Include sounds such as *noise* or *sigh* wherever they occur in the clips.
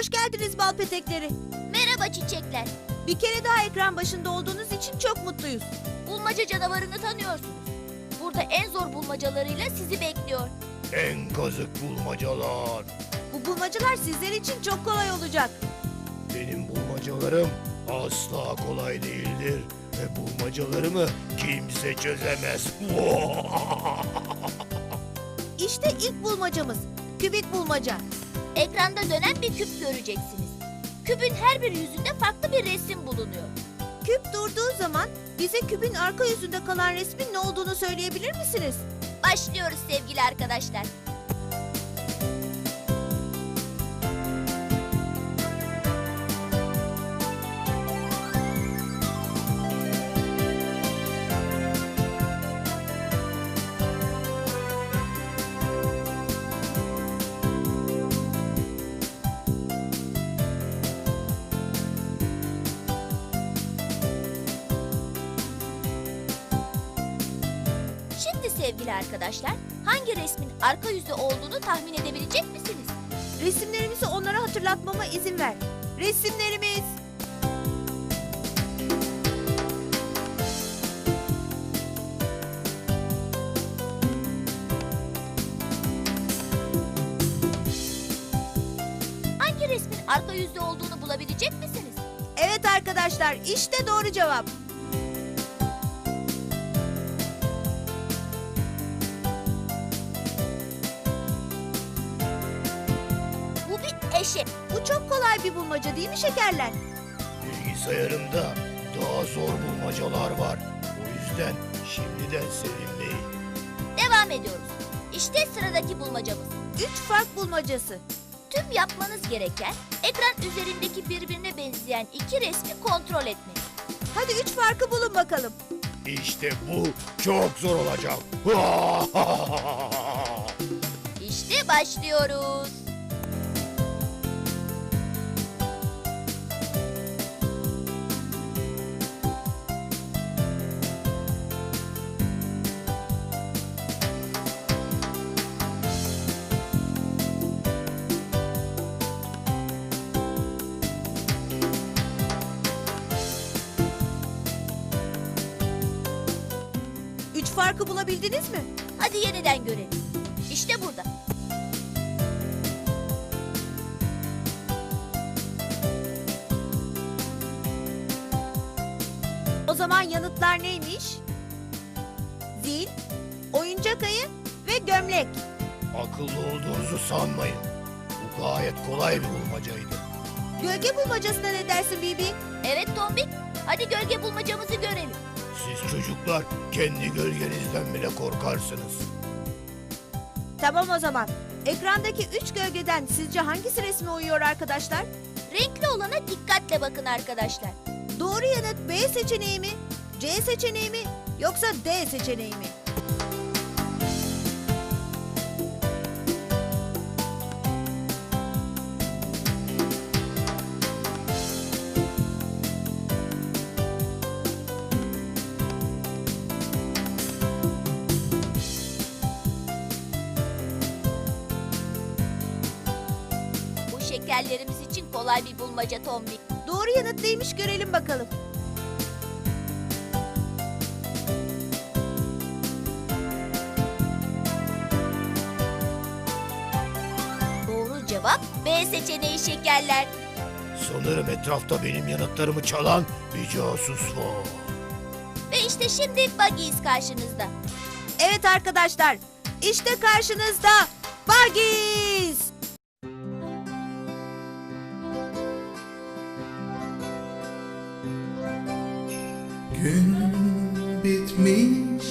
Hoş geldiniz bal petekleri. Merhaba çiçekler. Bir kere daha ekran başında olduğunuz için çok mutluyuz. Bulmaca canavarını tanıyorsunuz. Burada en zor bulmacalarıyla sizi bekliyor. En kazık bulmacalar. Bu bulmacalar sizler için çok kolay olacak. Benim bulmacalarım asla kolay değildir. Ve bulmacalarımı kimse çözemez. *laughs* İşte ilk bulmacamız. Kübik bulmaca. Ekranda dönen bir küp göreceksiniz. Küpün her bir yüzünde farklı bir resim bulunuyor. Küp durduğu zaman bize küpün arka yüzünde kalan resmin ne olduğunu söyleyebilir misiniz? Başlıyoruz sevgili arkadaşlar. Sevgili arkadaşlar, hangi resmin arka yüzü olduğunu tahmin edebilecek misiniz? Resimlerimizi onlara hatırlatmama izin ver. Resimlerimiz. Hangi resmin arka yüzü olduğunu bulabilecek misiniz? Evet arkadaşlar işte doğru cevap. Eşek. Bu çok kolay bir bulmaca değil mi şekerler? Bilgisayarımda daha zor bulmacalar var. O yüzden şimdiden sevinmeyin. Devam ediyoruz. İşte sıradaki bulmacamız. Üç fark bulmacası. Tüm yapmanız gereken ekran üzerindeki birbirine benzeyen iki resmi kontrol etmek. Hadi üç farkı bulun bakalım. İşte bu çok zor olacak. *laughs* İşte başlıyoruz. Üç farkı bulabildiniz mi? Hadi yeniden görelim. İşte burada. O zaman yanıtlar neymiş? Zil, oyuncak ayı ve gömlek. Akıllı olduğunuzu sanmayın. Bu gayet kolay bir bulmacaydı. Gölge bulmacasına ne dersin Bibi? Evet Tombik. Hadi gölge bulmacamızı görelim. Siz çocuklar kendi gölgenizden bile korkarsınız. Tamam o zaman. Ekrandaki üç gölgeden sizce hangisi resme uyuyor arkadaşlar? Renkli olana dikkatle bakın arkadaşlar. Doğru yanıt B seçeneği mi? C seçeneği mi? Yoksa D seçeneği mi? Bu şekerlerimiz için kolay bir bulmaca Tombik. Doğru yanıt neymiş görelim bakalım. Doğru cevap B seçeneği şekerler. Sanırım etrafta benim yanıtlarımı çalan bir casus var. Ve işte şimdi Buggies karşınızda. Evet arkadaşlar. işte karşınızda Buggies. Gün bitmiş,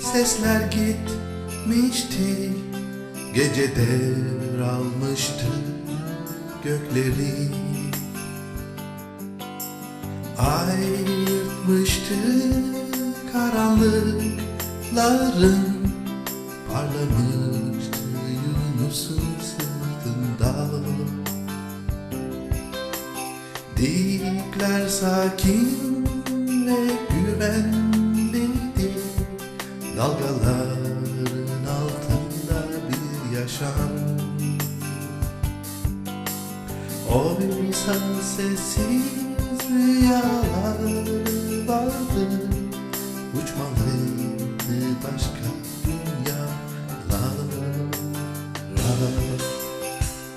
sesler gitmişti. Gece devralmıştı gökleri. Ayırtmıştı karanlıkların Parlamıştı Yunus'un sırtında. Dikler sakin ve Dalgaların altında bir yaşam Oysa sessiz rüyalar vardı Uçmalıydı başka dünyalara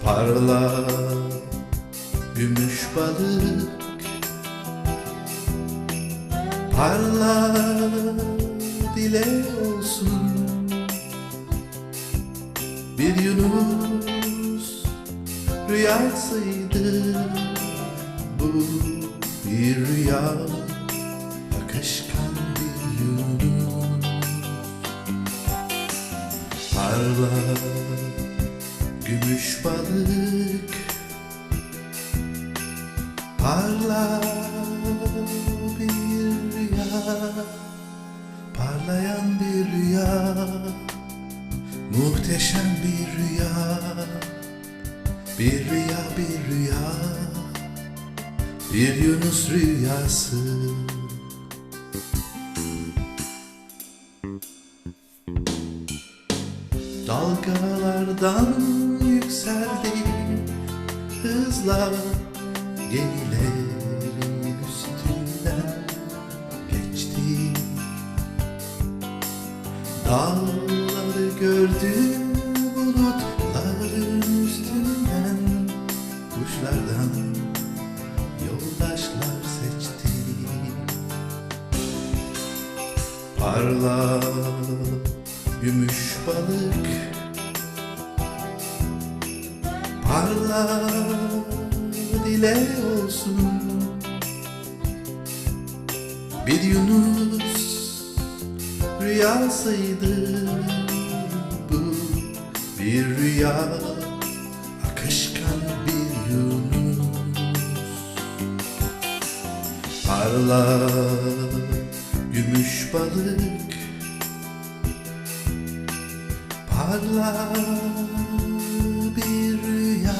Parla gümüş balık Parla dile olsun. Bir Yunus rüyasıydı. Bu bir rüya Akışkan bir Yunus. Parla gümüş balık. Parla Parlayan bir rüya Muhteşem bir rüya. Bir rüya bir rüya Bir Yunus rüyası. Dalgalardan Dağları gördü bulutların üstünden Kuşlardan yoldaşlar seçti Parla gümüş balık Parla dile olsun. Bir Yunus rüyasıydı bu. Bir rüya akışkan bir Yunus. Parla gümüş balık Parla bir rüya.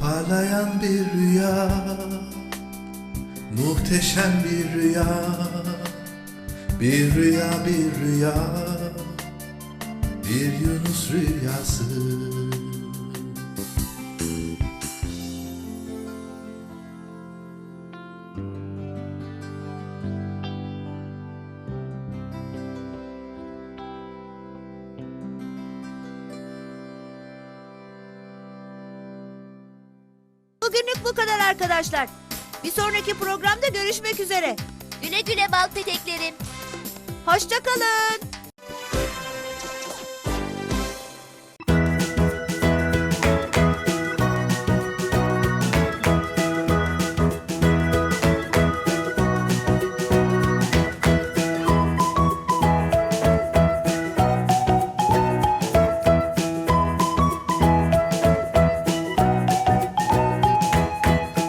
Parlayan bir rüya Muhteşem bir rüya Bir rüya bir rüya Bir Yunus rüyası Bugünlük bu kadar arkadaşlar. Bir sonraki programda görüşmek üzere. Güle güle bal peteklerim. Hoşçakalın.